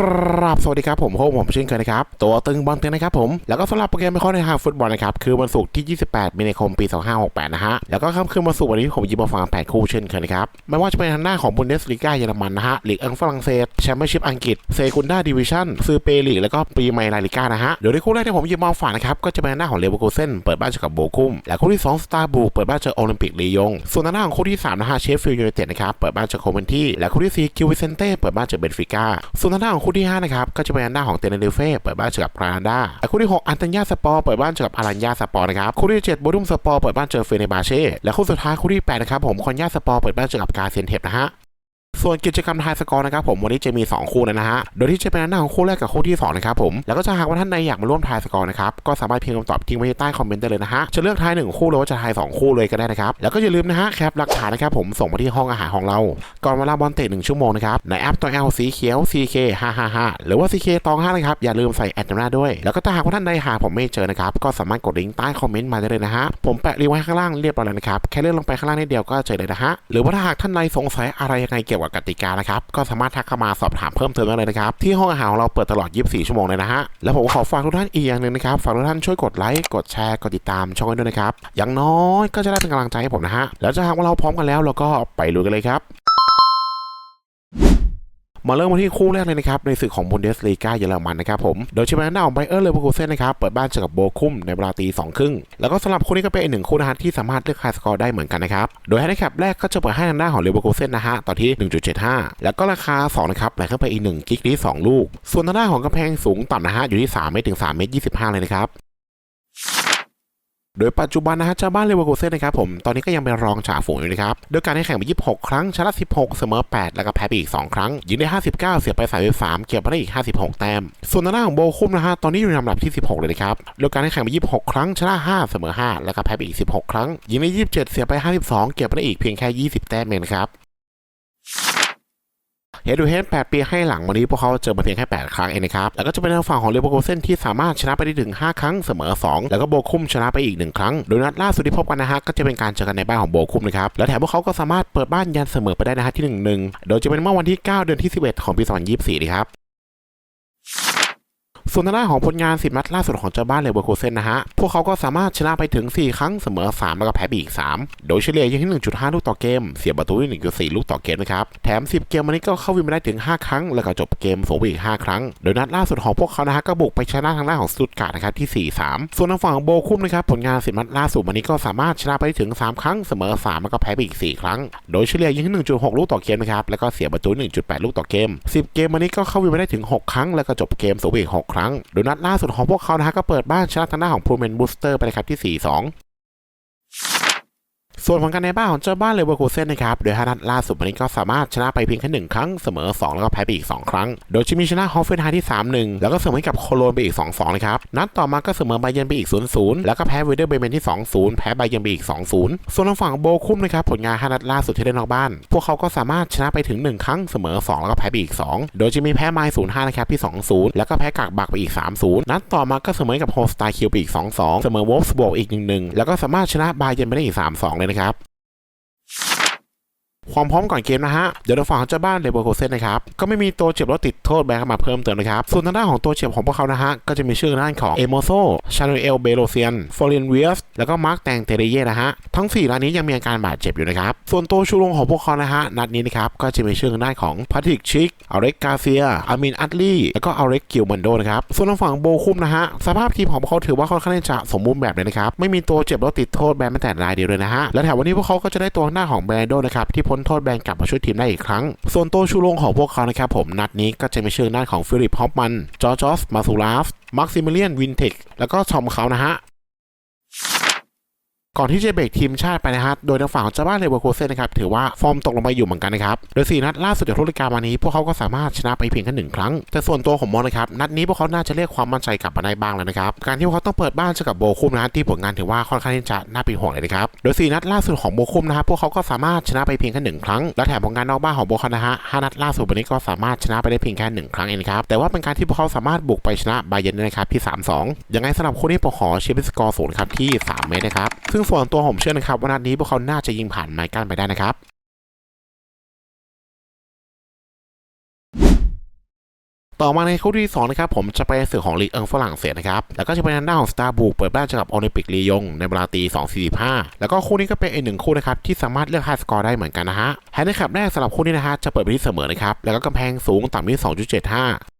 กราบสวัสดีครับผมโฮมผมเช่นเคยนะครับ ตัวตึงบอลเต็งนะครับผม แล้วก็สำหรับโปรแกรมไม่ข้อในทางฟุตบอลนะครับ คือวันศุกร์ที่ 28 มีนาคมปี 2568 นะฮะ แล้วก็ค่ำคืนวันศุกร์วันนี้ผมยิบมาฟัง8คู่เช่นเคยนะครับ ไม่ว่าจะเป็นทางหน้าของบุนเดสลีกาเยอรมันนะฮะลีกอังฝรั่งเศสแชมเปี้ยนชิพอังกฤษเซกุนด้าดิวิชั่นซือเปลีกแล้วก็ปรีเมยร์ลาลิก้านะฮะเดี๋ยวในคู่แรกที่ผมยิบมาฝากนะครับก็จะเป็นหน้าของเลเวอร์คูเซนเปิดบ้านเจอกับโบคุมและคู่ที่2สตาร์บูเปิดบ้านเจอโอลิมปิกลียงส่วนหน้าของคู่ที่3นะฮะเชฟฟิลด์ยูไนเต็ดนะครับเปิดบ้านเจอโคเวนที่และคู่ที่สี่คิววิเซนเต้เปิดบ้านเจอเบนฟิก้าส่วนหน้าของคู่ที่ห้านะครับ ก็จะเป็นอัน้าของเตเนริเฟ่เปิดบ้านเจอกับกรานาดาคู่ที่หกอันตัญญาสปอร์เปิดบ้านเจอกับอารัญญาสปอร์นะครับคู่ที่เจ็ดโบดุมสปอร์เปิดบ้านเจอเฟเนบาเช่และคู่สุดท้ายคู่ที่แปดนะครับผมคอนยาสปอร์เปิดบ้านเจอกับกาเซนเทปนะฮะ ส่วนกิจกรรมทายสกอร์นะครับผมวันนี้จะมี 2 คู่นะฮะโดยที่จะเป็นหน้าของคู่แรกกับคู่ที่2นะครับผมแล้วก็จะหากว่าท่านใดอยากมาร่วมทายสกอร์นะครับก็สามารถพิมพ์คำตอบทิ้งไว้ใต้คอมเมนต์ได้เลยนะฮะจะเลือกทาย1คู่หรือว่าจะทาย2คู่เลยก็ได้นะครับแล้วก็อย่าลืมนะฮะแคปหลักฐานนะครับผมส่งมาที่ห้องอาหารของเรา ก่อนเวลาบอลเตะ1ชั่วโมงนะครับในแอปตัว L สีเขียว CK 555หรือว่า CK ตอง5นะครับอย่าลืมใส่แอดนำหน้าด้วย แล้วก็ถ้าหากว่าท่านใดหาผมไม่เจอนะครับก็สามารถกดลิงก์ใต้คอมเมนต์มาได้เลยนะฮะผมแปะลิงก์ไว้ข้างล่างเรียบร้อยแล้วนะครับแค่เลื่อนลงไปข้างล่างนิดเดียวก็เจอเลยนะฮะหรือว่าถ้าหากท่านใดสงสัยอะไรยังไงเกี่ยวกับกติกานะครับ ก็สามารถทักเข้ามาสอบถามเพิ่มเติมได้เลยนะครับ ที่ห้องอาหารของเราเปิดตลอด 24 ชั่วโมงเลยนะฮะ แล้วผมขอฝากทุกท่านอีกอย่างหนึ่งนะครับฝากทุกท่านช่วยกดไลค์กดแชร์กดติดตามช่องด้วยนะครับอย่างน้อยก็จะได้เป็นกำลังใจให้ผมนะฮะแล้วจะหากว่าเราพร้อมกันแล้วเราก็ไปลุยกันเลยครับ มาเริ่มมาที่คู่แรกเลยนะครับในศึกของบุนเดสลีกาเยอรมันนะครับผมโดยเฉพาะหน้าของไบเออร์เลเวอร์คูเซ่นนะครับเปิดบ้านเจอกับโบคุมในเวลาตีสองครึ่งแล้วก็สำหรับคู่นี้ก็เป็นอีกหนึ่งคู่นะฮะที่สามารถเลือกคายสกอร์ได้เหมือนกันนะครับโดยให้ในแคปแรกก็จะเปิดให้ทางหน้าของเลเวอร์คูเซ่นนะฮะต่อที่ 1.75 แล้วก็ราคา2นะครับไหลเข้าไปอีก1กิกนี้2ลูก ส่วนทางหน้าของกำแพงสูงต่ำนะฮะอยู่ที่3เมตรถึง3เมตร25 เลยนะครับ โดยปัจจุบันนะฮะเจ้าบ้านเลเวอร์คูเซ่นนะครับผมตอนนี้ก็ยังเป็นรองจ่าฝูงอยู่นะครับโดยการให้แข่งไป 26 ครั้งชนะ 16 เสมอ 8 แล้วก็แพ้ไปอีก 2 ครั้ง ยิงได้ 59 เสียไป 33 เก็บไปได้อีก 56 แต้ม ส่วนหน้าของโบคุมนะฮะตอนนี้อยู่ในลำดับที่ 16 เลยนะครับโดยการให้แข่งไป 26 ครั้งชนะ 5 เสมอ 5 แล้วก็แพ้ไปอีก 16 ครั้งยิงได้ 27 เสียไป 52 เก็บไปได้อีกเพียงแค่ 20 แต้มเองนะครับ เฮดูเฮน8 ปีให้หลังวันนี้พวกเขาเจอมาเพียงแค่ 8 ครั้งเองนะครับ แล้วก็จะเป็นทางฝั่งของเลเวอร์คูเซนที่สามารถชนะไปได้ถึง 5 ครั้งเสมอ 2 แล้วก็โบคุมชนะไปอีก 1 ครั้ง โดยนัดล่าสุดที่พบกันนะฮะก็จะเป็นการเจอกันในบ้านของโบคุมนะครับ แล้วแถมพวกเขาก็สามารถเปิดบ้านยันเสมอไปได้นะฮะที่1-1 โดยจะเป็นเมื่อวันที่ 9 เดือนที่ 11 ของปี2024นะครับ ส่วนทางด้านของผลงานสิบนัดล่าสุดของเจ้าบ้านเลเวอร์คูเซนนะฮะ พวกเขาก็สามารถชนะไปถึง 4 ครั้งเสมอ 3 แล้วก็แพ้ไปอีก 3 โดยเฉลี่ยอยู่ที่ 1.5 ลูกต่อเกม เสียประตูที่ 1.4 ลูกต่อเกมนะครับ แถม 10 เกมวันนี้ก็เข้าวินมาได้ถึง 5 ครั้ง แล้วก็จบเกมสูงไปอีก 5 ครั้ง โดยนัดล่าสุดของพวกเขานะฮะก็บุกไปชนะทางด้านของสตุตการ์ดนะครับที่ 4-3 ส่วนทางฝั่งของโบคุมนะครับผลงานสิบนัดล่าสุดวันนี้ก็สามารถชนะไปได้ถึง 3 ครั้งเสมอ 3 แล้วก็แพ้ไปอีก 4 ครั้ง โดยเฉลี่ยยู่ที่ 1.6 ลูกต่อเกมนะครับแล้วก็เสียประตู 1.8 ลูกต่อเกม 10 เกมวันนี้ก็เข้าวินมาได้ถึง 6 ครั้งแล้วก็จบเกมสูงไปอีก6ครั้ง โดยนัดล่าสุดของพวกเขานะฮะก็เปิดบ้านชนะทางด้านของพูเมนบูสเตอร์ไปเลยครับที่ 4-2 ส่วนผลการในบ้านของเจ้าบ้านเลเวอร์คูเซ่นนะครับโดยห้านัดล่าสุดวันนี้ก็สามารถชนะไปเพียงแค่หนึ่งครั้งเสมอ 2 แล้วก็แพ้ไปอีก 2 ครั้ง โดยจะมีชนะฮอฟเฟนไฮที่ 3-1 แล้วก็เสมอกับโคโลนไปอีก 2-2 นะครับนัดต่อมาก็เสมอไบเยนไปอีก 0-0 แล้วก็แพ้เวเดอร์เบเมนที่ 2-0 แพ้ไบเยนไปอีก 2-0 ส่วนทางฝั่งโบคุมนะครับผลงานห้านัดล่าสุดที่ได้นอกบ้าน พวกเขาก็สามารถชนะไปถึง 1 ครั้งเสมอ 2 แล้วก็แพ้ไปอีก 2 โดยจะมีแพ้ไมล์0-5นะครับที่ 2-0 แล้วก็แพ้กากบักไปอีก 3-0 นัดต่อมาก็เสมอกับโฮสตาคิวไปอีก 2-2 เสมอวอลฟส์บวกอีก 1-1 แล้วก็สามารถชนะไบเยนไปได้อีก 3-2เลยนะครับ ความพร้อมก่อนเกมนะฮะ เดี๋ยวเราฝั่งของเจ้าบ้านเลเวอร์โคเซนนะครับ ก็ไม่มีตัวเจ็บแล้วติดโทษแบนเข้ามาเพิ่มเติมนะครับ ส่วนทางด้านของตัวเจ็บของพวกเขานะฮะ ก็จะมีชื่อด้านของเอโมโซ ชาโนเอล เบโลเซียน ฟอร์เรนเวียส แล้วก็มาร์คแตงเตเรเย่นะฮะ ทั้ง4รายนี้ยังมีอาการบาดเจ็บอยู่นะครับ ส่วนตัวชูโรงของพวกเขานะฮะ นัดนี้นะครับ ก็จะมีชื่อด้านของพาทริกชิกอเล็กกาเซีย อามินอัตลีแล้วก็อเล็กกิลมันโดนะครับ ส่วนทางฝั่งโบคุมนะฮะ สภาพทีมของพวกเขาถือว่าค่อนข้างจะสมบูรณ์แบบเลยนะครับ ไม่มีตัวเจ็บแล้วติดโทษแบนแม้แต่รายเดียวเลยนะฮะ และแถมวันนี้พวกเขาก็จะได้ตัวหน้าของแบรนโดนะครับที่พนโทษแบนกลับมาช่วยทีมได้อีกครั้ง ส่วนตัวชูโรงของพวกเขานะครับผมนัดนี้ก็จะมีชื่อด้านของฟิลิปฮอปมันจอร์จอสมาซูลาฟมาร์ซิมิเลียนวินเทคแล้วก็ทอมเขานะฮะ ก่อนที่จะเบรกทีมชาติไปนะฮะโดยทางฝั่งของเจ้าบ้านเลเวอร์โคเซ่นนะครับ ถือว่าฟอร์มตกลงไปอยู่เหมือนกันนะครับ โดย 4 นัดล่าสุดจากทุกรายการมานี้ พวกเขาก็สามารถชนะไปเพียงแค่หนึ่งครั้ง แต่ส่วนตัวผมมองนะครับ นัดนี้พวกเขาน่าจะเรียกความมั่นใจกลับมาได้บ้างแล้วนะครับ การที่พวกเขาต้องเปิดบ้านเจอกับโบคุมนะฮะที่ผลงานถือว่าค่อนข้างที่จะน่าเป็นห่วงเลยนะครับ โดย 4 นัดล่าสุดของโบคุมนะครับ พวกเขาก็สามารถชนะไปเพียงแค่หนึ่งครั้ง และแถมผลงานนอกบ้านของโบคุมนะฮะห้านัดล่าสุดวันนี้ก็สามารถชนะไปได้เพียงแค่หนึ่งครั้งเองครับ แต่ว่าเป็นการที่พวกเขาสามารถบุกไปชนะไบเยนนะครับที่ 3-2 ยังไงสำหรับคู่นี้ผมขอเชียร์เป็นสกอร์ศูนย์ครับที่ 3 เมตรนะครับซึ่งส่วนตัวผมเชื่อนะครับว่านัดนี้พวกเขาน่าจะยิงผ่านไมค์กันไปได้นะครับต่อมาในคู่ที่2นะครับผมจะไปสื่อของลีกเอิงฝรั่งเศสนะครับ แล้วก็จะเป็นทางด้านของสตาร์บูเปิดบ้านเจอกับโอลิมปิกลียงในเวลาตี2.45 แล้วก็คู่นี้ก็เป็นอีกหนึ่งคู่นะครับที่สามารถเลือกไฮสกอร์ได้เหมือนกันนะฮะแฮนด์แคปแรกสำหรับคู่นี้นะฮะจะเปิดไปที่เสมอนะครับ แล้วก็กำแพงสูงต่ำที่2.75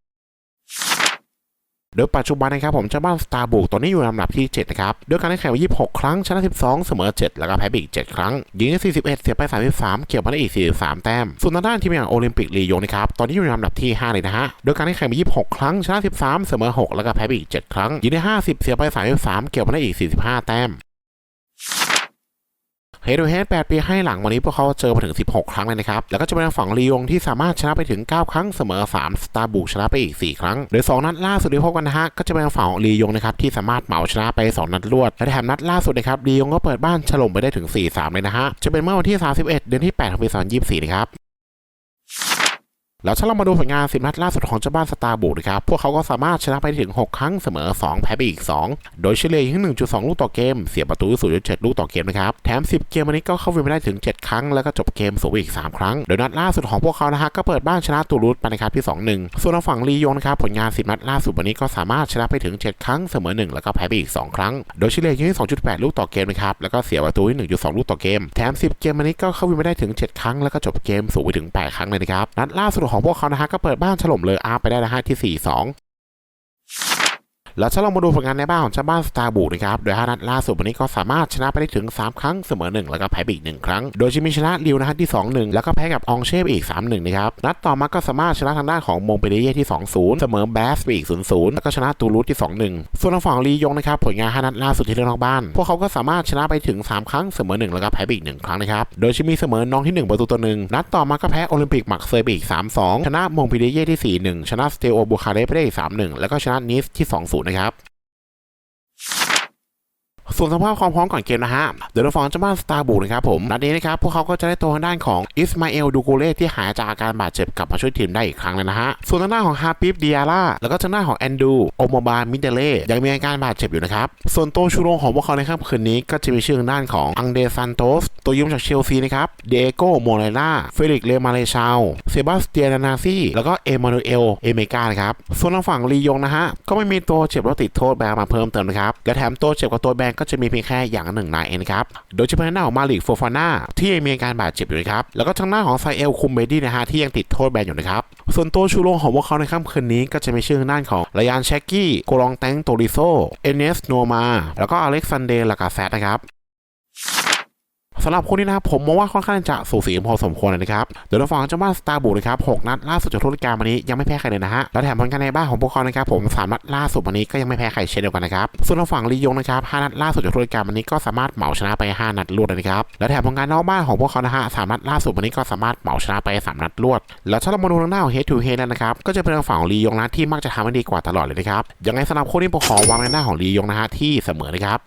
โดยปัจจุบันนะครับผมเจ้าบ้านสตาร์บุกตอนนี้อยู่ลำดับที่ 7 นะครับด้วยการได้แข่งไป26 ครั้ง ชนะ 12 เสมอ 7 แล้วก็แพ้ไปอีก 7 ครั้ง ยิงได้ 41 เสียไป 33 เกี่ยวมาได้อีก 43 แต้ม ส่วนทางด้านทีมอย่างโอลิมปิกลียงนะครับ ตอนนี้อยู่ในลำดับที่ 5 เลยนะฮะ โดยการได้แข่งไป26 ครั้ง ชนะ 13 เสมอ 6 แล้วก็แพ้ไปอีก 7 ครั้ง ยิงได้ 50 เสียไป 33 เกี่ยวมาได้อีก 45 แต้ม เฮดูเฮด8ปีให้หลังวันนี้พวกเขาเจอมาถึง 16 ครั้งเลยนะครับ แล้วก็จะเป็นฝั่งลียงที่สามารถชนะไปถึง 9 ครั้งเสมอ 3 สตาร์บุกชนะไปอีก 4 ครั้งโดย2นัดล่าสุดที่พบกันนะฮะก็จะเป็นฝั่งของลียงนะครับที่สามารถเหมาชนะไป 2 นัดรวด และแถมนัดล่าสุดนะครับลียงก็เปิดบ้านฉลมไปได้ถึง 4-3 เลยนะฮะจะเป็นเมื่อวันที่ 31 เดือนที่8ของปี2024นะครับ แล้วถ้าเรามาดูผลงานสิบนัดล่าสุดของเจ้าบ้านสตาร์บูนะครับ พวกเขาก็สามารถชนะไปถึง 6 ครั้งเสมอ 2 แพ้ไปอีก 2 โดยเฉลี่ยที่1.2 ลูกต่อเกม เสียประตู0.7ลูกต่อเกมนะครับ แถม 10 เกมวันนี้ก็เข้าวินไปได้ถึง 7 ครั้ง แล้วก็จบเกมสูงอีก 3 ครั้ง โดยนัดล่าสุดของพวกเขานะฮะก็เปิดบ้านชนะตูรูสไปนะครับที่ 2-1 ส่วนทาฝั่งลียงนะครับผลงาน10นัดล่าสุดวันนี้ก็สามารถชนะไปถึง 7 ครั้งเสมอ 1 แล้วก็แพ้ไปอีก 2 ครั้ง โดยเฉลี่ยที่2.8 ลูกต่อเกมนะครับ แล้วก็เสียประตูที่1.2 ลูกต่อเกม แถม 10 เกมวันนี้ก็เข้าวินไปได้ถึง 7 ครั้งแล้วก็จบเกมสูงไปถึง 8 ครั้งเลยนะครับนัดล่าสุดของของพวกเขานะฮะก็เปิดบ้านถล่มเลยอาร์ไปได้นะฮะที่ 4-2 แล้วถ้าเรามาดูผลงานในบ้านของเจ้าบ้านสตาร์บูนะครับโดย5นัดล่าสุดวันนี้ก็สามารถชนะไปได้ถึง 3 ครั้งเสมอ 1 แล้วก็แพ้ไปอีก 1 ครั้ง โดยจะมีชนะริวนะฮะที่ 2-1 แล้วก็แพ้กับองเช่ไปอีก 3-1 นะครับ นัดต่อมาก็สามารถชนะทางด้านของมงเปเดเย่ที่ 2-0 เสมอแบสไปอีก 0-0 แล้วก็ชนะตูรูสที่ 2-1 ส่วนทางฝั่งลียงนะครับผลงาน 5 นัดล่าสุดที่เล่นนอกบ้าน พวกเขาก็สามารถชนะไปถึง 3 ครั้งเสมอ 1 แล้วก็แพ้ไปอีก 1 ครั้งนะครับ โดยจะมีเสมอน้องที่ 1 ประตูต่อหนึ่งนัดต่อมาก็แพ้โอลิมปิกมักเซยไปอีก 3-2 ชนะมงเปเดเย่ที่ 4-1 ชนะสเตโอบูคาเรสไปได้อีก 3-1 แล้วก็ชนะนิสที่ 2-0นะครับ ส่วนสภาพความพร้อมก่อนเกมนะฮะ เดี๋ยวเราฟังเจ้าบ้านสตาร์บูนะครับผมนัดนี้นะครับพวกเขาก็จะได้ตัวทางด้านของอิสมาเอลดูกูเล่ที่หายจากอาการบาดเจ็บกลับมาช่วยทีมได้อีกครั้งเลยนะฮะ ส่วนทางด้านของฮาปิฟดิอาร่าแล้วก็ทางด้านของแอนดูโอมบามิเดเล่ยังมีอาการบาดเจ็บอยู่นะครับ ส่วนตัวชูโรงของพวกเขาในค่ำคืนนี้ก็จะมีชื่อทางด้านของอังเดซันโตสตัวยืมจากเชลซีนะครับเดโกโมเรล่าเฟลิกเลมาเลชาวเซบาสเตียนานาซีแล้วก็เอมานูเอลเอเมกานะครับส่วนทางฝั่งลียงนะฮะก็ไม่มีตัวเจ็บแล้วติดโทษแบนมาเพิ่มเติมนะครับและแถมตัวเจ็บกับตัวแบนก็จะมีเพียงแค่อย่างหนึ่งนายเองครับ โดยเฉพาะหน้าของมาลิกโฟฟาน่าที่ยังมีอาการบาดเจ็บอยู่นะครับ แล้วก็ทางหน้าของไซเอลคุมเบดี้นะฮะที่ยังติดโทษแบนอยู่นะครับ ส่วนตัวชูโรงของพวกเขาในค่ำคืนนี้ก็จะมีชื่อทางด้านของรยานแชกกี้โกลองแตงโตริโซเอเนสโนมาแล้วก็อเล็กซานเดร์ลากาแซดนะครับ สำหรับคู่นี้นะครับผมมองว่าค่อนข้างจะสูสีพอสมควรเลยนะครับเดี๋ยวเราฟังเจ้าบ้านสตาร์บูนะครับหกนัดล่าสุดจากทุรการวันนี้ยังไม่แพ้ใครเลยนะฮะและแถมผลการในบ้านของพวกเขานะครับผมสามนัดล่าสุดวันนี้ก็ยังไม่แพ้ใครเช่นเดียวกันนะครับส่วนทางฝั่งลียงนะครับห้านัดล่าสุดจากทุรการวันนี้ก็สามารถเหมาชนะไปห้านัดรวดเลยนะครับและแถมผลการนอกบ้านของพวกเขานะฮะสามนัดล่าสุดวันนี้ก็สามารถเหมาชนะไปสามนัดรวด แล้วถ้าเรามาดูทางหน้าของ head to head นะครับก็จะเป็นทางฝั่งของลียงนะที่มักจะทำให้ดีกว่าตลอดเลยนะครับยังไงสำหรับคู่นี้ผมขอวางในหน้าของลียงนะฮะที่เสมอนะครับ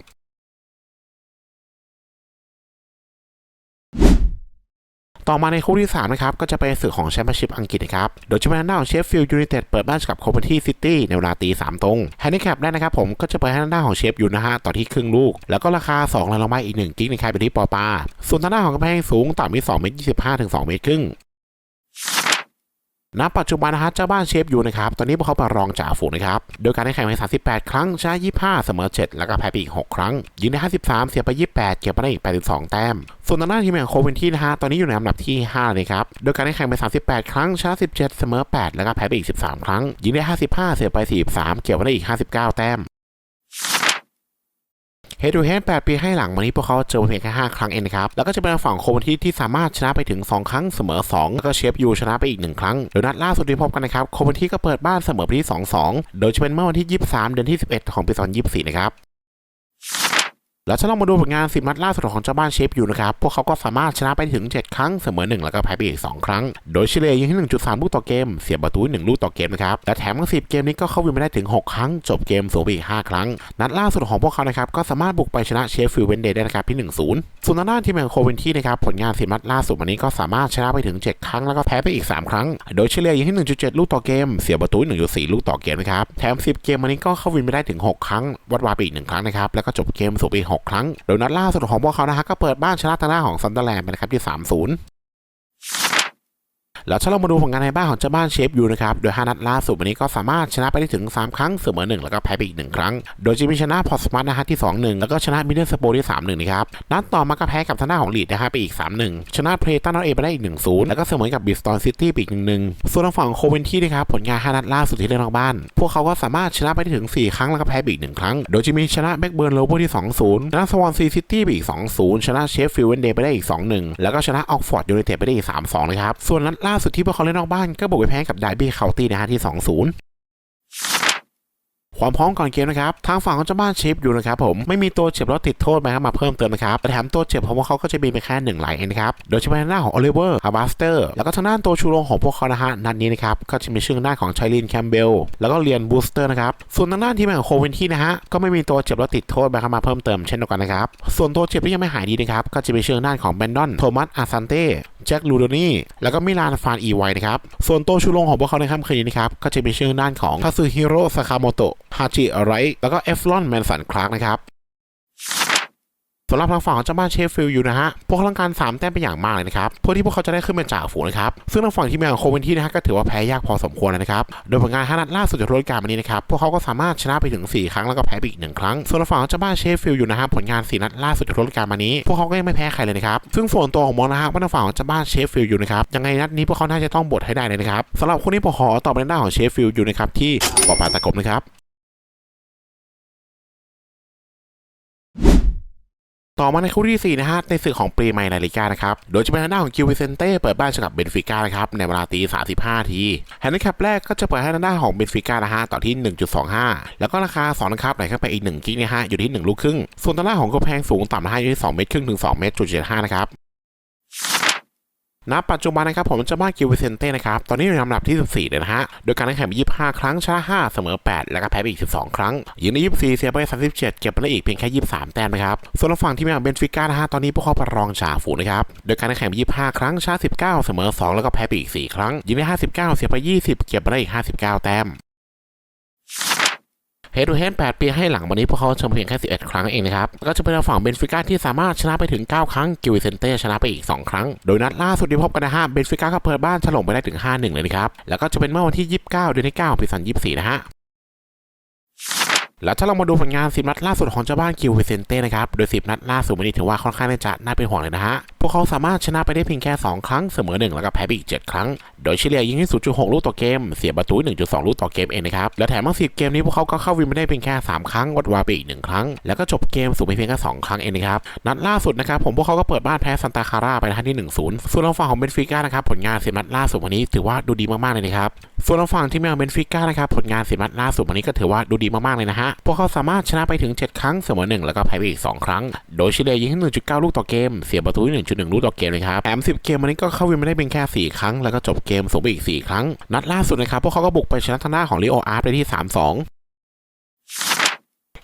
ต่อมาในคู่ที่3นะครับก็จะเป็นศึกของแชมเปี้ยนชิพอังกฤษนะครับโดยจะเป็นทางด้าของเชฟฟิลด์ยูไนเต็ดเปิดบ้านกับโคเปนที่ซิตี้ในเวลาตีสามตรงแฮนดิแคปได้นะครับผมก็จะเปิดให้หน้านของเชฟอยู่นะฮะต่อที่ครึ่งลูก แล้วก็ราคา2ล้านลงมาอีก1กิ๊กในคายไปที่ปอปาส่วนทางด้านของกำแพงสูงต่ำที่2เมตร25ถึง2เมตรครึ่ง ณปัจจุบันนะฮะเจ้าบ้านเชฟอยู่นะครับ ตอนนี้พวกเขาประรองจ่าฝูงนะครับ โดยการได้แข่งไป 38 ครั้งชนะ25 เสมอ 7 แล้วก็แพ้ไปอีก 6 ครั้ง ยิงได้ 53 เสียไป 28 เก็บมาได้อีก 82 แต้ม ส่วนทางด้านทีมอย่างโคเวนที่นะฮะ ตอนนี้อยู่ในอันดับที่ 5 เลยครับ โดยการได้แข่งไป 38 ครั้งชนะ17 เสมอ 8 แล้วก็แพ้ไปอีก 13 ครั้ง ยิงได้ 55 เสียไป 43 เก็บมาได้อีก 59 แต้ม เฮดูเฮด8ปีให้หลังมานี้พวกเขาเจอเพียงแค่5ครั้งเองครับ แล้วก็จะเป็นฝั่งโคเวนที่ที่สามารถชนะไปถึง 2 ครั้งเสมอ 2 แล้วก็เชฟยูชนะไปอีก 1 ครั้ง โดยนัดล่าสุดที่พบกันนะครับ โคเวนที่ก็เปิดบ้านเสมอไปที่ 2-2 โดยจะเป็นเมื่อวันที่ 23 เดือนที่ 11 ของปี2024 นะครับ แล้วถ้าเรามาดูผลงานสิบนัดล่าสุดของเจ้าบ้านเชฟอยู่นะครับ พวกเขาก็สามารถชนะไปถึง 7 ครั้ง เสมอ 1 แล้วก็แพ้ไปอีก 2 ครั้ง โดยเฉลี่ยยิงที่ 1.3 ลูกต่อเกม เสียประตู 1 ลูกต่อเกมนะครับ และแถมทั้ง 10 เกมนี้ก็เข้าวินไม่ได้ถึง 6 ครั้ง จบเกมสูงไปอีก 5 ครั้ง นัดล่าสุดของพวกเขานะครับ ก็สามารถบุกไปชนะเชฟฟิลเวนเดย์ได้นะครับที่ 1-0 ส่วนทางด้านทีมแมนโคเวนที่นะครับ ผลงานสิบนัดล่าสุดวันนี้ก็สามารถชนะไปถึง 7 ครั้ง แล้วก็แพ้ไปอีก 3 ครั้ง โดยเฉลี่ยยิงที่ 1.7 ลูกต่อเกม เสียประตู 1.4 ลูกต่อเกมนะครับ แถม 10 เกมวันนี้ก็เข้าวินไม่ได้ถึง 6 ครั้ง วัดวาไปอีก 1 ครั้งนะครับ แล้วก็จบเกมสูงไปอีก6 ครั้ง โดยนัดล่าสุดของพวกเขานะฮะก็เปิดบ้านชนะทางด้านของซันเดอร์แลนด์ไปนะครับที่ 3-0 แล้วถ้าเรามาดูผลงานในบ้านของเจ้าบ้านเชฟยูนะครับ โดย 5 นัดล่าสุดวันนี้ก็สามารถชนะไปได้ถึง 3 ครั้งเสมอ 1 แล้วก็แพ้ไปอีก 1 ครั้ง โดยจะมีชนะพอสมาร์ทนะฮะที่ 2-1 แล้วก็ชนะมิเดอร์สโปที่ 3-1 นะครับ นัดต่อมาก็แพ้กับทางด้านของลีดนะฮะไปอีก 3-1 ชนะเพลตันนอตเอไปได้อีก 1-0 แล้วก็เสมอกับบิสตอนซิตี้ไปอีก 1-1 ส่วนทางฝั่งโคเวนที่นะครับผลงาน 5 นัดล่าสุดที่เล่นนอกบ้าน พวกเขาก็สามารถชนะไปได้ถึง 4 ครั้งแล้วก็แพ้ไปอีก 1 ครั้ง โดยจะมีชนะแบ็กเบิร์นโลโบที่ 2-0ชนะสวอนซีซิตี้ไปอีก 2-0 ชนะเชฟฟิลด์เวนเดย์ไปได้อีก 2-1 แล้วก็ชนะออกฟอร์ดยูไนเต็ดไปได้อีก 3-2 นะครับ ส่วนนัดล่าสุดที่พวกเขาเล่นนอกบ้านก็บุกไปแพ้กับไดบี้เคาน์ตี้นะฮะที่ 2-0 ความพร้อมก่อนเกมนะครับ ทางฝั่งของเจ้าบ้านเชฟอยู่นะครับผม ไม่มีตัวเจ็บแล้วติดโทษมาครับมาเพิ่มเติมนะครับแต่แถมตัวเจ็บของพวกเขาก็จะมีไปแค่หนึ่งรายเองนะครับ โดยเฉพาะทางด้าของโอลิเวอร์ฮาบาสเตอร์แล้วก็ทางด้านตัวชูโรงของพวกเขานะฮะนัดนี้นะครับก็จะมีชื่อทางด้าของชัยลินแคมเบลแล้วก็เรียนบูสเตอร์นะครับส่วนทางด้านทีมของโคเวนที่นะฮะก็ไม่มีตัวเจ็บแล้วติดโทษมาครับมาเพิ่มเติมเช่นเดียวกันนะครับส่วนตัวเจ็บที่ยังไม่หายดีนะครับก็จะมีชื่อทางด้าของแบนดอนโทมัสอาซันเต้แจ็คลูโดนี่แล้วก็มิลานฟานอีไวนะครับส่วนตัวชูโรงของพวกเขาในค่ำคืนนี้นะครับก็จะมีชื่อด้าของคาซึฮิโร่ซากาโมโตะฮาจิไรท์แล้วก็เอฟลอนแมนสันคลาร์กนะครับสำหรับทางฝั่งของเจ้าบ้านเชฟฟิลด์อยู่นะฮะ พวกเขาต้องการ 3 แต้มเป็นอย่างมากเลยนะครับเพื่อที่พวกเขาจะได้ขึ้นเป็นจ่าฝูงนะครับ ซึ่งทางฝั่งทีมงานของโคเวนที่นะฮะก็ถือว่าแพ้ยากพอสมควรเลยนะครับ โดยผลงาน5นัดล่าสุดจากฤดูกาลวันนี้นะครับ พวกเขาก็สามารถชนะไปถึง 4 ครั้งแล้วก็แพ้ไปอีก1ครั้ง ส่วนทางฝั่งของเจ้าบ้านเชฟฟิลด์อยู่นะฮะ ผลงาน4นัดล่าสุดจากฤดูกาลมานี้ พวกเขาก็ยังไม่แพ้ใครเลยนะครับ ซึ่งส่วนตัวของมองนะฮะว่าทางฝั่งของเจ้าบ้านเชฟฟิลด์อยู่นะครับ ยังไงนัดนี้พวกเขาน่าจะต้องบทให้ได้เลยนะครับสำหรับคนนี้ผมขอตอบเป็นด้านของเชฟฟิลด์อยู่นะครับที่ปอปาตะกบนะครับ ต่อมาในคู่ที่ 4 นะฮะ ในศึกของปีใหม่นาลิกานะครับ โดยจะเป็นทางด้านของคิววิเซนเต้เปิดบ้านเจอกับเบนฟิก้านะครับ ในเวลาตี35ทีแฮนดิคับแรกก็จะเปิดให้ทางด้านของเบนฟิก้านะฮะต่อที่ 1.25 แล้วก็ราคา2นะครับไหลเข้าไปอีก1กิกนะฮะอยู่ที่ 1 ลูกครึ่ง ส่วนทางด้านของกระแพงสูงต่ำนะฮะอยู่ที่2เมตรครึ่งถึง2เมตรจุด75นะครับ ณปัจจุบันนะครับผมจะมากิววิเซนเต้นะครับตอนนี้อยู่ในลำดับที่ 14เลยนะฮะโดยการแข่งขัน25 ครั้งชนะ5เสมอ 8 แล้วก็แพ้ไปอีก 12 ครั้งยิงใน24เสียไป 37 เก็บไปได้อีกเพียงแค่ 23 แต้มนะครับส่วนทาฝั่งที่มีอย่างเบนฟิก้านะฮะตอนนี้พวกเขาประรองจ่าฝูงนะครับโดยการแข่งขันมี25 ครั้งชนะ19 เสมอ 2 แล้วก็แพ้ไปอีก 4 ครั้งยิงใน59 เสียไป 20 เก็บไปได้อีก 59 แต้ม เฮดูเฮด8ปีให้หลังวันนี้พวกเขาชมเพียงแค่ 11 ครั้งเองนะครับ ก็จะเป็นฝั่งเบนฟิก้าที่สามารถชนะไปถึง 9 ครั้ง กิวิเซนเต้ชนะไปอีก 2 ครั้ง โดยนัดล่าสุดที่พบกันนะฮะ เบนฟิก้าก็เปิดบ้านถล่มไปได้ถึง 5-1 เลยนะครับ แล้วก็จะเป็นเมื่อวันที่ 29 เดือนที่9ปี2024 นะฮะแล้วถ้าเรามาดูผลงาน10นัดล่าสุดของเจ้าบ้านกิววิเซนเต้นะครับ โดย10นัดล่าสุดวันนี้ถือว่าค่อนข้างจะน่าเป็นห่วงเลยนะฮะ พวกเขาสามารถชนะไปได้เพียงแค่ 2 ครั้งเสมอ 1 แล้วก็แพ้ไปอีก 7 ครั้ง โดยเฉลี่ยยิงให้ 0.6 ลูกต่อเกม เสียประตู 1.2 ลูกต่อเกมเองนะครับ และแถมทั้ง10 เกมนี้พวกเขาก็เข้าวินไปได้เพียงแค่ 3 ครั้ง วัดวาไปอีก 1 ครั้ง แล้วก็จบเกมสูงไปเพียงแค่ 2 ครั้งเองนะครับ นัดล่าสุดนะครับผมพวกเขาก็เปิดบ้านแพ้ซันตาคาร่าไปนะที่ 1-0 ส่วนทางฝั่งของเบนฟิก้านะครับผลงานสิบนัดล่าสุดวันนี้ถือว่าดูดีมากๆเลยนะครับส่วนทางฝั่งที่เมืองเบนฟิก้านะครับผลงานสิบนัดล่าสุดวันนี้ก็ถือว่าดูดีมากๆเลยนะฮะพวกเขาสามารถชนะไปถึง 7 ครั้งเสมอ 1 แล้วก็แพ้ไปอีก 2 ครั้ง โดยเฉลี่ยยิงให้1.9 ลูกต่อเกม เสียประตู1ลูกต่อเกมเลยครับแถม10 เกมวันนี้ก็เข้าวินไม่ได้เป็นแค่ 4 ครั้ง แล้วก็จบเกมสูงไปอีก 4 ครั้ง นัดล่าสุดนะครับพวกเขาก็บุกไปชนะทางหน้าของลิโออาร์ฟได้ที่ 3-2